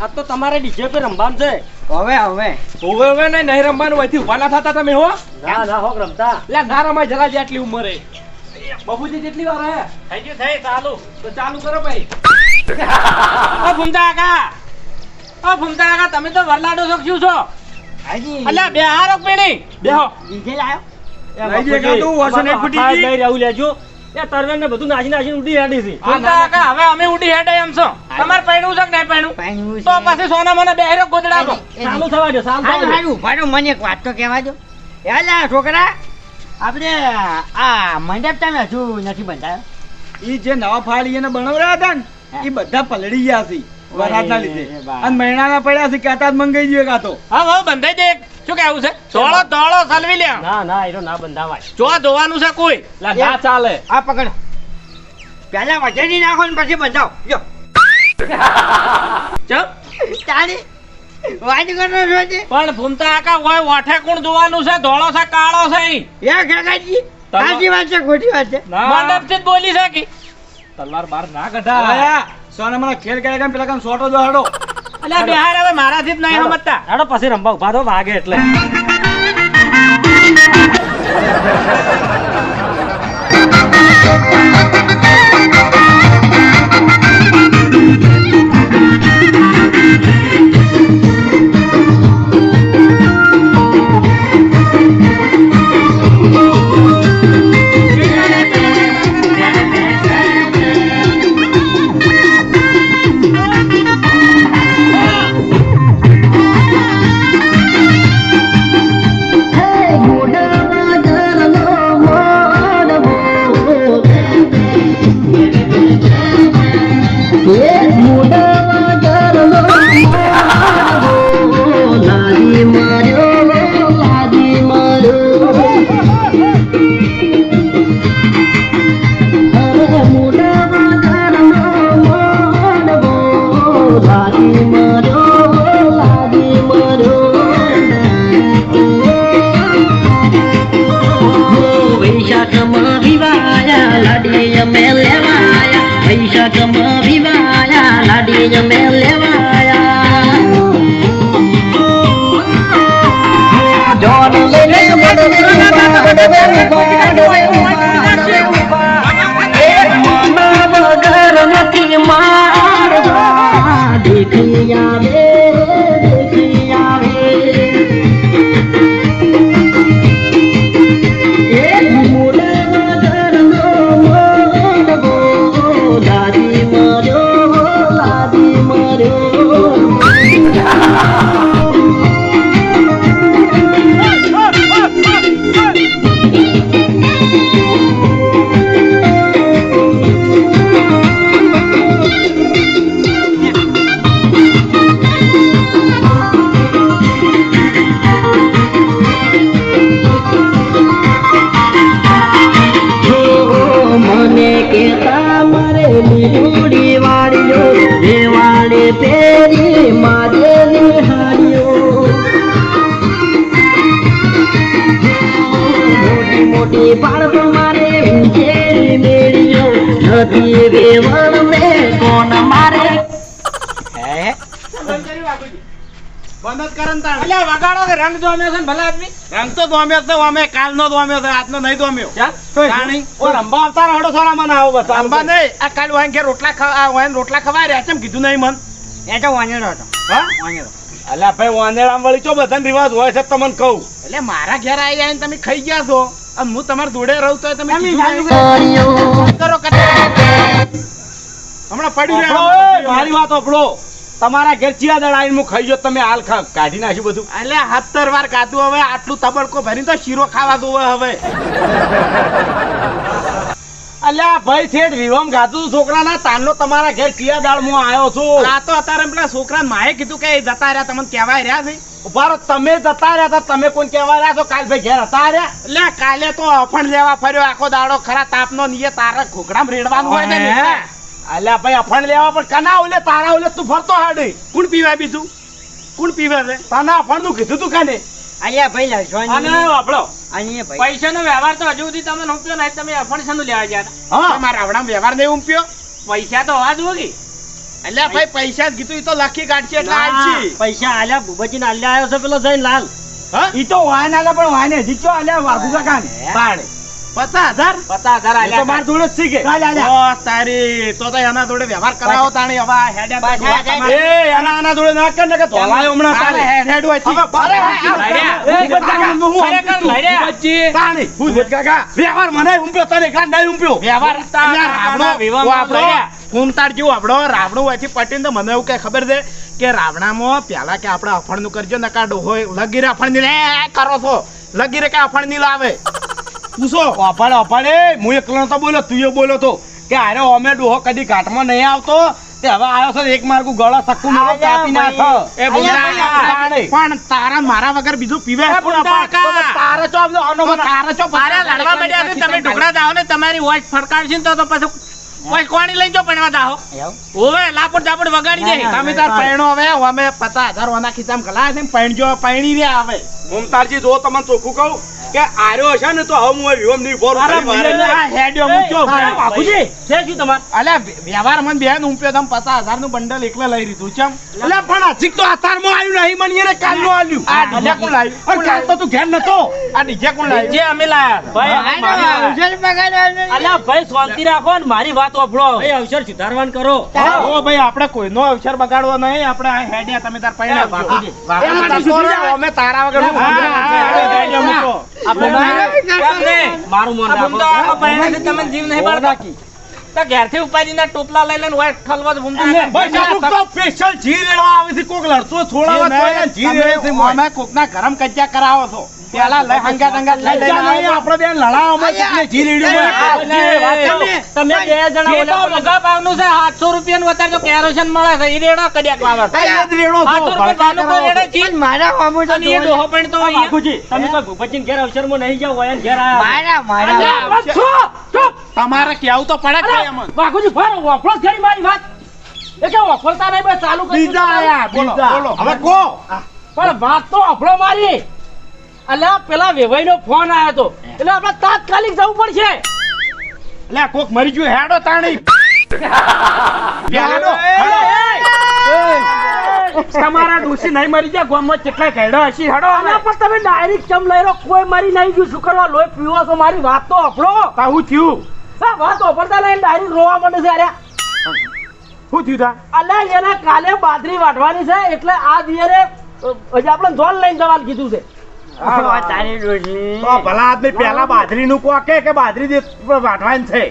આ તો તમારે ડીજે પર રમવાનું છે. હવે હવે. હોવે હવે ને નહીં રમવાનું ના થતા તમે હો. ના ના હોક રમતા. લે ના રમાય જરા જેટલી ઉંમરે બબુજી જેટલી વાર હે. થઈ ગયું થઈ ચાલુ. તો ચાલુ કરો ભાઈ. ઓ કાકા ઓ ફૂમતા તમે તો વરલાડો છો શું છો? અલ્યા બે હારો પેણી? બેહો ડીજે લાયો. લઈ જે કાઢું, વર્ષો નહીં ફૂટી ગઈ. લઈ રહ્યું લેજો. એ તરવેન ને બધું નાચી નાચીને ઉડી હેડી છે. હા, ફૂમતા ના, કાકા હવે અમે ઉડી હેડે એમ છો. તમારે પૈણું છે કે નહીં પૈણું તો પછી સોના મને બે ગોદડા કો એ- થવા દો ચાલુ થવા દો ભાડો મને એક વાત તો કહેવા દો યાલા છોકરા આપણે આ મંડપ તમે હજુ નથી બંધાયો? ઈ જે નવા ફાળી એને બનાવડા હતા ને એ ઈ બધા પલળી ગયા છે વરાતના લીધે. અને મહિના મહિનાના પડ્યા છે કાતા જ મંગાઈ ગયો કાતો હા હા બંધાઈ દે શું કેવું છે? ધોળો ધોળો સલવી લે ના ના એનો ના બંધાવાય. જો ધોવાનું છે કોઈ. લા ના ચાલે. આ પકડ. પહેલા વજની નાખો ને પછી બંધાવ. જો. ચમ તારી વાત કરો છો પણ ભૂમતા આકા હોય વાઠે કોણ ધોવાનું છે? ધોળો છે કાળો છે ઈ? યા કાકાજી સાચી વાત છે ખોટી વાત છે. મંડપથી બોલી છે કે તલવાર બાર ના કઢા સોના મને ખેલ કર્યા કેમ પેલા કામ સોટો હડો. અલ્યા બિહાર હવે મારાથી જ નહીં સમજતા હાડો પછી રંબા ઊભા તો વાગે એટલે. વૈશાખમાં બાળકો મારે વિંચેરી મેળ્યો. નથી વેવણ મે કોણ મારે? હે? બંધ જ કરે અલ્યા વગાડો કે રંગ જોમ્યો છે ને ભલા આદમી? રંગ તો દોમ્યો છે અમે કાલનો દોમ્યો છે આજનો નહીં દોમ્યો તાણી. ઓ રંબા આવતા રહો થોડા મને આવો બસ અંબા નહીં આ કાલ વાંગે રોટલા ખવા વાંગે રોટલા ખવાય રહ્યા છે કીધું નહીં મન. એ તો વાંજેલો હતો. હા? અલ્યા ભાઈ વાંદેડામ વળી ચો બધાને રિવાજ હોય છે તમને કહું. એટલે મારા ઘેર આવી જાય તમે ખાઈ ગયા છો. હું તમારા જોડે રહું તો તમે કરો. હમણાં પડી ઓપડો, મારી વાત ઓપડો તમારા ઘેર ચિયા દળ આવીને હું ખાઈ જો તમે હાલ ખા કાઢી નાખ્યું બધું. એટલે સત્તર વાર કાધું હવે આટલું તબડકો ભરીને તો શીરો ખાવા દો હવે. અલ્યા ભાઈ શેઠ વિવમ ગાતું છોકરાના. તાનનો તમારા ઘેર ચિયા દાળ હું આવ્યો છું. આ તો અત્યારે પેલા છોકરા માએ કીધું કે જતા રહ્યા તમને કહેવાય રહ્યા છે? ઊભા તમે જતા રહ્યા હતા તમે કોણ કહેવા રહ્યા છો? કાલ ભાઈ ઘેર હતા રહ્યા? એટલે કાલે તો અફણ લેવા ફર્યો આખો દાડો ખરા તાપનો નીએ તારે ઘોઘડામાં રેડવાનું હોય ને? અલ્યા ભાઈ અફણ લેવા પણ કના ઓલે તારા ઓલે તું ફરતો હાડી. કોણ પીવા બીજું? કોણ પીવે છે તાના અફણનું કીધું તું કાને? અહીંયા ભાઈ અને લડવાની અહીંયા વ્યવહાર તો હજુ સુધી તમે નહીં તમે અફણ શાનું લેવા ગયા હા. મારા આવડા વ્યવહાર નહીં ઉમપ્યો? પૈસા તો હોવા જુઓ એટલે ભાઈ પૈસા કીધું ઈ તો લખી કાઢશે એટલે આલશી. પૈસા આલ્યા ભૂપતજીને આલ્યા આવ્યો છે પેલો જઈને લાલ. ઈ તો વાહન આલ્યા પણ વાને હજી આલ્યા આલે વાઘુ કાકા બાણે. પચાસ હજાર? પચાસ હજાર તો માર જોડે જ શીખે ચાલ, ચાલ, ચાલ. ઓ તારી તો તો એના જોડે વ્યવહાર કરાવો તાણી હવે આ હેડે તો પાછા જોવા તમારે. એ એના આના જોડે ના કર ને કે તોલાયો હમણાં તારે તારે હેડ હેડ હોયથી. અરે, હું તાણી, કાકા. વ્યવહાર મને ઉંપ્યો તને નહીં ઉંપ્યો? વ્યવહાર રાવણો, આપણો જેવું આપણો રાવણું પટીને તો મને એવું કઈ ખબર છે કે રાવણામાં પેલા કે આપણે અફણનું કરજો નકા ડોહો લગીરે અફણની લે કરો છો. લગીરે કે અફણની લાવે. પૂછો અપાડે અપાડે હું એકલો તો બોલ્યો તું એ બોલ્યો તો. કે અરે અમે ડોહો કદી ઘાટમાં નહીં આવતો. તે હવે આવ્યો છે એક માર્ગું ગળા સક્કું મારો કાપી નાખો એ પણ તારા મારા વગર બીજું પીવે. તો તારે ચો તારે ચો લડવા તમે ઢોકળા દાવ ને તમારી વોચ ફરકાવશે તો તો પછી કોઈ કોણી લઈને જો પણવા દાહો ઓવે લાપડ દાપડ વગાડી દે. ના, ના. તમે તાર પૈણો હવે અમે પતા હજાર વાના ખિસ્સામાં કલા છે ને પૈણજો પૈણી રે આવે મુમતારજી જો તમને ચોખ્ખું કહું કે આર્યો છે ને તો હવે હું વિવમની ફોર અરે મને આ હેડ્યો મૂક્યો બાપુજી છે શું તમાર? અલ્યા વ્યવહાર મન બેન ઉંપ્યો તમ 50000 નું બંડલ એકલે લઈ રીધું છે એટલે પણ હજી તો અતારમાં આવ્યું નહીં મને એને કાલનું આલ્યું. આ ડીજે કોણ લાવ્યું? અરે કાલ તો તું ઘેર નતો. આ ડીજે કોણ લાવ્યું? જે અમે લાયા. ભાઈ મારી-. અલ્યા ભાઈ શાંતિ રાખો ને મારી વાત વાપરો ભાઈ અવસર સુધારવાન કરો. ઓ ભાઈ આપણે કોઈનો અવસર બગાડવો નહીં. આપણે આ હેડ્યા તમે તાર પૈણા બાપુજી. અમે તાર સોરે, અમે તારા વગર હું હા, હા, હા, હેડ્યો મૂકો. આપણે મારું મન રાખો. તમે જીવ નહીં પાડતા તો ઘેરથી ઉપાડીને ટોપલા લઈ લઈને વાય ઠલવા તો ભૂમતા ભાઈ જાગૃત તો સ્પેશિયલ જી રેડવા આવે છે. કોક લડતો છોડાવા એ તો જી રેડે છે કોકના ગરમ કજ્જા કરાવો છો. પેલા લઈ હંગાત હંગાત લઈ લઈને લজ্જા આપણે બેન લડાવવામાં કોકને જી રેડ્યું તમે બે જણા ઓલા ભગા ભાવનું છે 700 રૂપિયાનું અત્યારે તો કેરોસીન મળે છે ઈ રેડો કડિયાક વાવર. આ રેડો છો, 700 રૂપિયા ભાવનું કોઈ રેડે છે પણ મારા મામું તો અને ડોહો પણ તો બાપુજી તમે તો ભૂપતજીને ઘેર અવસરમાં નહીં જાઓ હોય ઘેર આયા મારા મારા તમારે કેવું તો પડે જ ભાઈ બાપુજી ફારો વાપરો જ મારી વાત. એ કે વાપરતા નહીં બસ ચાલુ કરી આયા, બોલો, બોલો. હવે કો? પણ વાત તો આપણો મારી. અલ્યા પેલા વેવાઈનો ફોન આવ્યો હતો એટલે આપણે તાત્કાલિક જવું પડશે. લે કોક મરી ગયું હેડો તાણી. તમારા ડોસી નહીં મરી ગયા ગામમાં કેટલા કહેડો હશે હેડો પણ તમે ડાયરેક્ટ ચમ લઈ રહ્યો કોઈ મરી નહીં ગયું શું કરવા લોહી પીવો છો મારી વાત તો અફડો તા થયું? હા વાત અફડતા લઈને ડાયરેક્ટ રોવા માંડે છે અરે. શું થયું તા? અલ્યા એના કાલે બાદરી વાટવાની છે એટલે આ દિયરે હજી આપણે જોન લઈને જવાનું કીધું છે. તારી ડોશી. તો ભલા આદમી પેલા બાદરીનું કો કે બાદરી દે વાટવાની છે?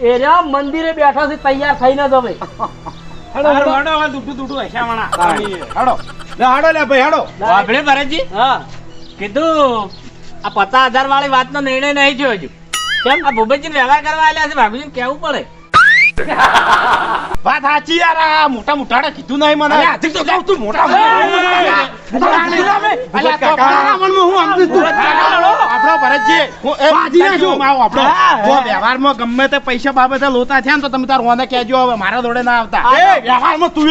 એ રહ્યા મંદિરે બેઠા છે તૈયાર થઈને જ હવે. હેડો હેડો. હવે દૂધું દૂધું હશામણા હેડો. લે હેડો લે ભાઈ હેડો. વાપરે ભરતજી? હા. કીધું આ પચાસ હજાર વાળી વાતનો નિર્ણય નહીં થયો હજુ. કેમ? આ ભૂપેજી વ્યવહાર કરવા આલ્યા છે ભાભીજીને કેવું પડે? વાત સાચી યાર આ મોટા મોટાડે કીધું નહીં મને. હજી તો કહું તું મોટા આપણો ભરતજી હું- આપણો. વ્યવહારમાં ગમે તે પૈસા બાબતે લોતા થયા ને તો તમે તાર ઓને કહેજો હવે મારા જોડે ના આવતા. એ વ્યવહારમાં તું.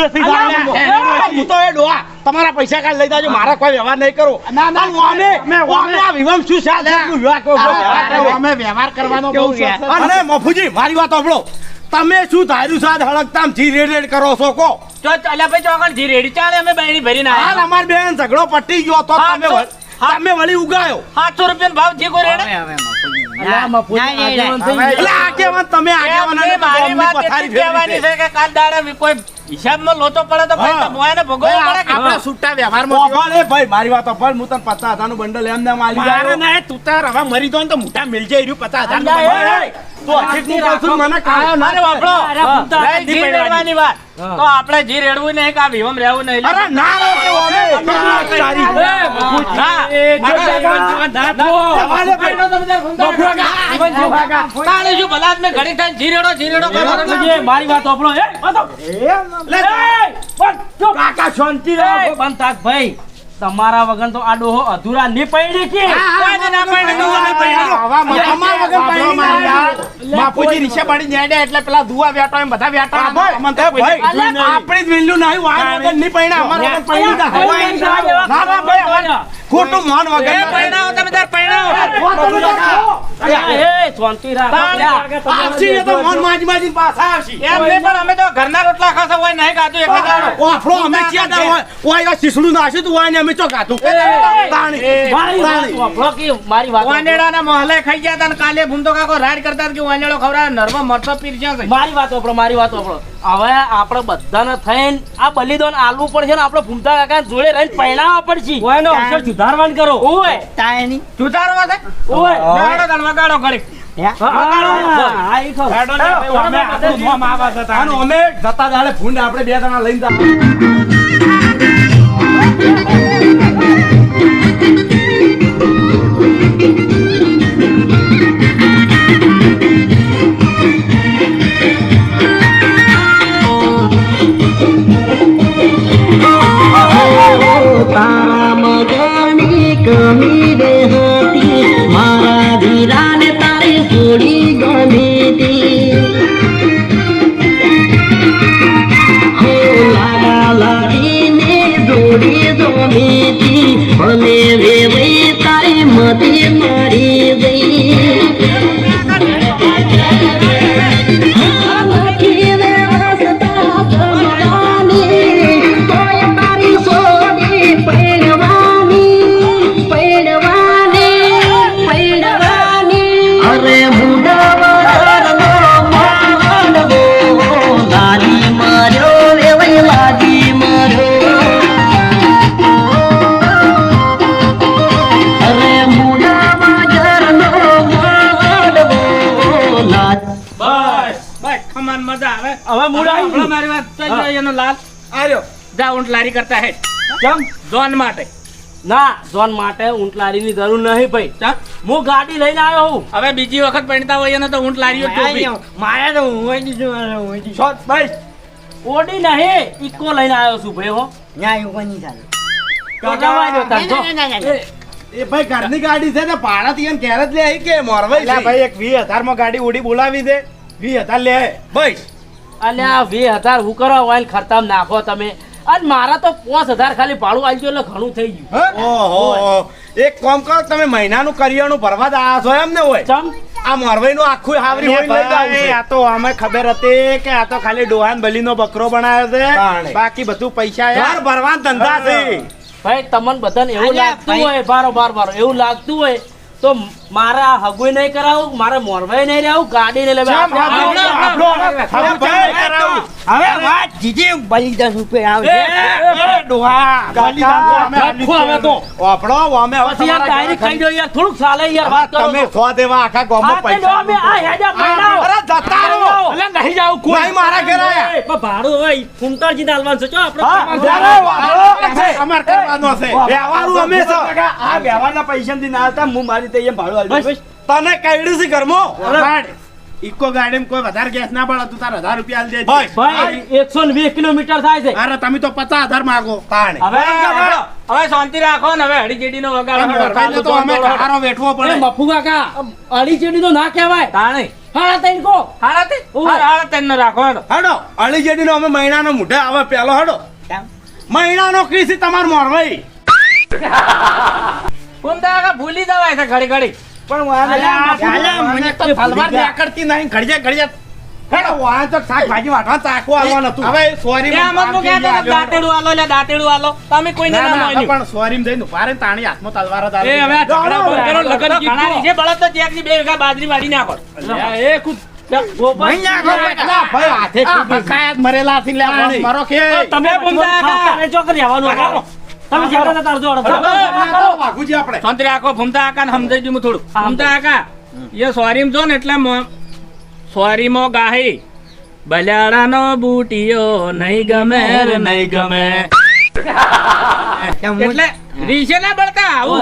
હું તો એ ડોહા. તમારા પૈસા કાઢી લઈ જાજો મારા કોઈ વ્યવહાર નહીં કરો. ના, ના, ઓને મેં ઓને- વિવમ શું છે આ વ્યવહાર કરો અમે વ્યવહાર કરવાનો બહુ છે. અરે મફુજી મારી વાત સાંભળો. તમે શું ધાર્યું છે? હળકતા જી રેડ રેડ કરો છો કો. તો અલ્યા ભાઈ ચોકડ જી રેડી ચાલે? અમે બહેણી ભરીને હાલ અમાર બેન ઝઘડો પટી ગયો તો હા, તમે તમે વળી ઉગાયો. સાતસો રૂપિયા ભાવ જે કોઈ રેડે? ના, ના, આગેવાન આગેવાન તમે કે દાડે કોઈ હિસાબમાં લોચો પડે તો ભાઈ. તમોને ભોગવવો પડે કે આપણે છૂટા વ્યવહારમાં થયો. ભાઈ મારી વાત ઓફર હું તને પચાસ હજારનું બંડલ એમ ને માલી મારે ના તું તાર હવે મરી દો ને તો મોટા નું બંડલ. તો મને કાયો ના વાપરો ભૂમતા, રહી જી રેડવાની વાત તો આપણે જી રેડવું નહીં કે આ વિવમ રહેવું નહીં અરે ના રે કે ઓમે. તારી. જવાને ભાઈ. તાણે શું ભલા આદમી ઘડી થાય જીરેડો જીરેડો કરો મારી વાત ઓપડો લે, કાકા શાંતિ રાખો. બંધ ભાઈ તમારા વગર તો આ ડોહો અધૂરા ની કે પૈણી આવ્યા. બાપુજી રીસે પડી જાય એટલે પેલા દુઆ વેટો એમ બધા વેટા. આપણી જ વેલ્યુ નહીં વાર વગરની પૈણા અમારા પૈણી ના ભાઈ, ખોટું માન એ વગર પરણાવો તમે તાર પરણાવો. એ તો મન માજી માજી પાછા આવશી. એમ નહીં પણ અમે તો ઘરના રોટલા ખાશો હોય નહીં ખાતું એક દાડો. ઓફળો અમે ક્યાં દા હોય? ઓય આ શીસડું નાખ્યું તું ઓય ને અમે ચો ગાતું મારી વાત વાનેડાના મહલે ખાઈ ગયા હતા ને કાલે ભૂમતો કાકો રાડ કરતા કે વાનેડો ખવરા નરવા મરતો પીર જ્યાં મારી વાત વાપરો મારી વાત વાપરો. હવે આપણે બધાને થઈને આ બલિદાન આલવું પડશે ને આપણે ભૂમતા કાકા જોડે રહીને પહેણાવા પડશે. ઓયનો અક્ષર સુધારવાન કરો. ઓય. તાયની સુધારવા દે. ઓય. ગાડો તાણ વગાડો ને ફૂંડ આપણે બે જણા લઈને જા હવે મૂળ આવી. મારી વાત ચાલ જાય એનો લાલ. આર્યો. જા ઉંટલારી કરતા હે કેમ? જોન માટે. ના ઝોન માટે ઊંટની જરૂર નહીં ભાઈ. ચા. હું ગાડી લઈને આવ્યો હું. હવે બીજી વખત પહેરતા હોય એને તો ઊંટલારીઓ ટોપી મારે તો ઊંઘી દીધું. શોટ ભાઈ. ઓડી નહીં ઇકો લઈને આવ્યો છું ભાઈ હો. ના એવું કોઈ નહીં ચાલે. તો. ના, ના, ના, ના. એ ભાઈ ઘરની ગાડી છે ને ભાડાથી એને ઘેર જ લે કે મોરવાઈ ભાઈ એક વીસ હજારમાં ગાડી ઉડી બોલાવી દે. વી હજાર લે. ભાઈ અલ્યા વીસ હજાર હું કરો ઓઇલ ખર્ચામાં નાખો તમે. અને મારા તો પાંચ હજાર ખાલી ભાડું આવી ગયું એટલે ઘણું થઈ ગયું. ઓહો. એક કામ કરો તમે મહિનાનું કરિયાણું ભરવા જ આવ્યા છો એમ ને હોય? ચમ? આ મોરવાઈનું આખું હાવરી હોય આ તો અમે ખબર હતી કે આ તો ખાલી ડોહાન બલી નો બકરો બનાવ્યો છે. બાકી બધું પૈસા યાર. ભરવાના ધંધા છે. ભાઈ તમને બધાને એવું લાગતું. હોય બારો બાર બારો એવું લાગતું હોય તો મારે હગુઈ નહીં કરાવું મારે મોરવાઈ નહીં રહેવું ગાડી નહીં લેવા હવે વાત જીજી બલિદાન રૂપિયા આવશે ડોહા, ગાડી અમે તો. વાપરો, અમે હવે યાર ડાયરી ખાઈ દો યાર થોડુંક ચાલે યાર વાત કરો. તમે સો દેવા આખા ગામમાં પૈસા અમે આ હેડા પૈણાઓ. અરે જતા રહો. અલ્યા, નહીં જાવું કોઈ. નહીં મારા ઘરે આયા. પણ ભાડું હોય ફૂમતાજી ને છે ચો આપણે હા, તમારે વાપરો છે. અમાર કરવાનો છે. વ્યવહારું અમે આ વ્યવહારના પૈસાથી ના આવતા હું મારી તઈ ભાડું તને કઈડ્યું છે ઘરમાં? ઇકો ગાડીમાં કોઈ વધારે ગેસ ના પડે તું તાર હજાર રૂપિયા દે દેજે. ભાઈ. ભાઈ એકસો ને વીસ કિલોમીટર થાય છે. અરે તમે તો પચાસ હજાર માગો. તાણે. હવે હવે શાંતિ રાખો ને હવે હડીચેડી નો વગાડો તો અમે કારો વેઠવો પડે. મફુ કાકા અડી નો ના કહેવાય. તાણે. હાડા કો. રાખો હેડો. હડો. અમે મહિનાનો મુઢે આવે પેલો હડો. મહિનાનો કીસી તમાર મોરવાઈ કુંદા ભૂલી જવાય છે ઘડી ઘડી. પણ મને તો ગયા. નીકળતી નહીં ઘડિયા ઘડિયા. મરેલા તમે તમે જેટલા. વાઘુજી આપણે. ફૂમતા કાકા ને સમજાઈ દઉં થોડું. હા, ફૂમતા એ સોરીમ જો ને એટલે મો- ગાહી. બલાડાનો બુટીયો નહીં ગમે રે નહીં ગમે. એટલે રીસે ના બળતા આવું.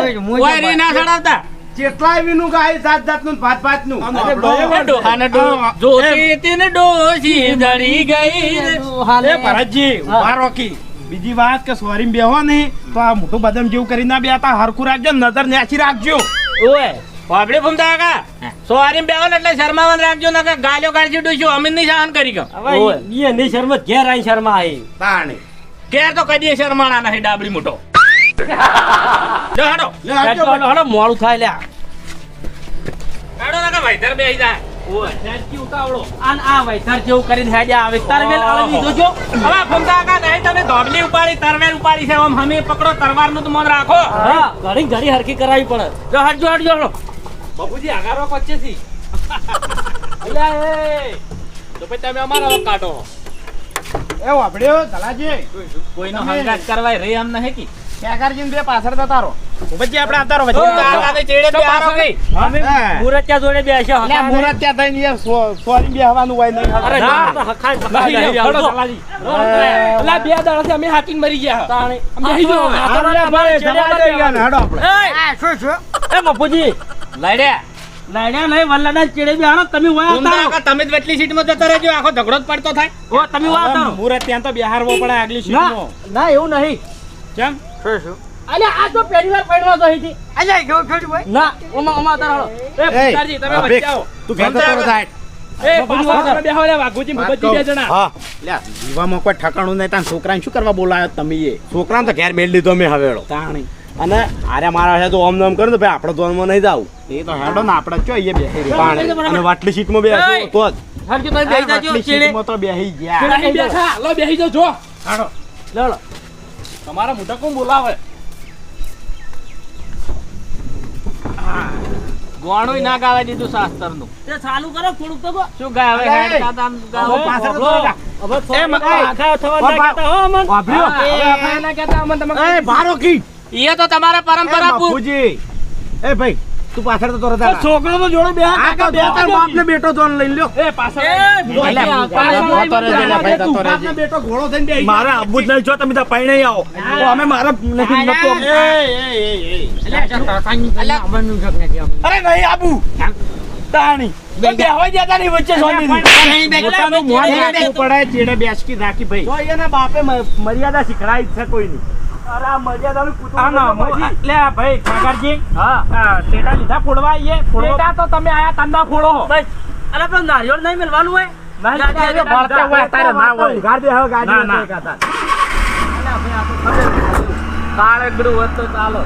ના સડાવતા. જેટલાય વીનું ગાય જાત જાતનું નું ભાત જોતી ધરી ગઈ. હાલે. એ ભરતજી ઊભા રોકી. બીજી વાત કે સોરી બેહો નહીં તો આ મોટું બદામ જેવું કરી ના બેતા હરખું રાખજો નજર નેચી રાખજો. ઓય બાપડે ફૂમતા કાકા? સોરી બેહો એટલે શરમાવાનું રાખજો કે ગાલ્યો કાઢી ડોશું અમીનની સહન કરી ગયો. હવે એ ઈ શર્મા ઘેર આઈ શર્મા આઈ તાણે. ઘેર તો કદી શરમાણા નહીં ડાબડી મોટો. જો હાડો હેડો, હેડો, મોડું થાય લ્યા. હાડો ના કે ભાઈ બેહી જાય ઓય, હેડકી ઉતાવળો. આન આ વૈથાર જેવું કરીને આવે. તરવેલ અળવી જોજો. હવે ફૂમતા કાકા નહીં તમે ધોબલી ઉપાડી તરવેર ઉપાડી છે. પકડો તરવારનું તો મન રાખો. હા ઘણી ઘણી હરકી કરાવી પડે જો હટજો હટજો હટો. બાપુજી આગારો વચ્ચેથી અલ્યા એ. તો પછી તમે અમારા કાઢો. એ વાપડ્યો ધલાજી. કોઈનો હંગાત કરવાય રે એમ નહીં કી? ક્યાંકારજીને બે પાછળ જતા રહો. પછી આપણે આવતા રહો. ઓ, કાકાને ચેડે બે હારો કઈ અમે હા. જોડે બેસ્યા એટલે હતા. થઈને યાર સોરી બેહવાનું હોય નહીં અરે ના. ના, તો હખાય, હખાય નહીં, નહીં, હળો, આવજો. ધલાજી. અલા, અલા, બે દાડાથી અમે હાકીને મરી ગયા. તાણી. અમે અહીં જો. આ તો અરે ભાઈ ચેડિયા જવા દે યાર, હાડો આપણે. એય, શું શું? એ મફુજી. લડ્યા લાડ્યા નહીં વલ્લાના ચેડે બેહાડો તમે વાય આવતા તમે જ વચલી સીટમાં જતા રહેજો. આખો ઝઘડો જ પડતો થાય. ઓ તમે વાય આવતા. ત્યાં તો બેહારવો પડે આગલી સીટમાં. ના એવું નહીં. કેમ? શું શું? અલે આ તો પહેલી વાર પડવા તો હતી અલે ગયો થોડું ભાઈ? ના ઓમા ઓમા રહો. એ એ, તમે બચાવો તું ઘેર કરો સાહેબ. એ. હા. જીવામાં કોઈ ઠકાણું નહીં તાન છોકરાને શું કરવા બોલાયો તમે એ? છોકરાને તો ઘેર મેળ લીધો મેં હવેડો તાણી. અને આરે મારા છે તો ઓમ નોમ કરે તો ભાઈ આપણે ધોનમાં નહીં જાવ એ તો હેડો ને આપણે ચો અહીંયા બેસી પાણી અને વાટલી સીટમાં બેસો તો જ. હરજો તમે બેસી જાજો, તો ગયા. બેસા. લો બેહી જાઓ જો. લો, લો. તમારા મોટા કોણ બોલાવે ગોણું ના ગાવા દીધું શાસ્ત્રનું તે ચાલુ કરો થોડુંક તો શું ગાવે અલે, હેડતા તા ગાવો. પાછળ હવે. હવે એ મકા આખા થવા ના કહેતા, હો, અમન. વાપર્યો? હવે આપણે ના કહેતા અમન તમે- એ, ભારો કી. ઈએ તો તમારા એ, પરંપરા પૂજી એ ભાઈ તું પાછળ તો રહેતા છોકરો તો જોડે બે આ તો બે ત્રણ બાપને બેટો જોન લઈ લ્યો. એ પાછળ. એ બેટો ઘોડો થઈને બે મારા આબુ જ નહીં જો તમે ત્યાં પૈણે આવો. તો અમે મારા નથી નતો. એ, એ, એ, કઈ. અરે નહીં આબુ. તાણી. નહીં. નહીં બાપે મર્યાદા શીખડાય છે કોઈની. અરે આ મર્યાદાનું કૂતરું આ ના, બધું મો- પછી. લે આ ભાઈ કાકાજી હા આ ટેટા લીધા ફોડવા આઈએ ફોડવા તો તમે આયા તંદા ફોડો બસ. અરે પણ નહીં મેળવાનું હોય ગાડી ભરતા હોય તારે ના હોય ઉઘાડ દે હવે ગાડી ના, ના. એક હાથા. કાળેગડું હોત તો ચાલો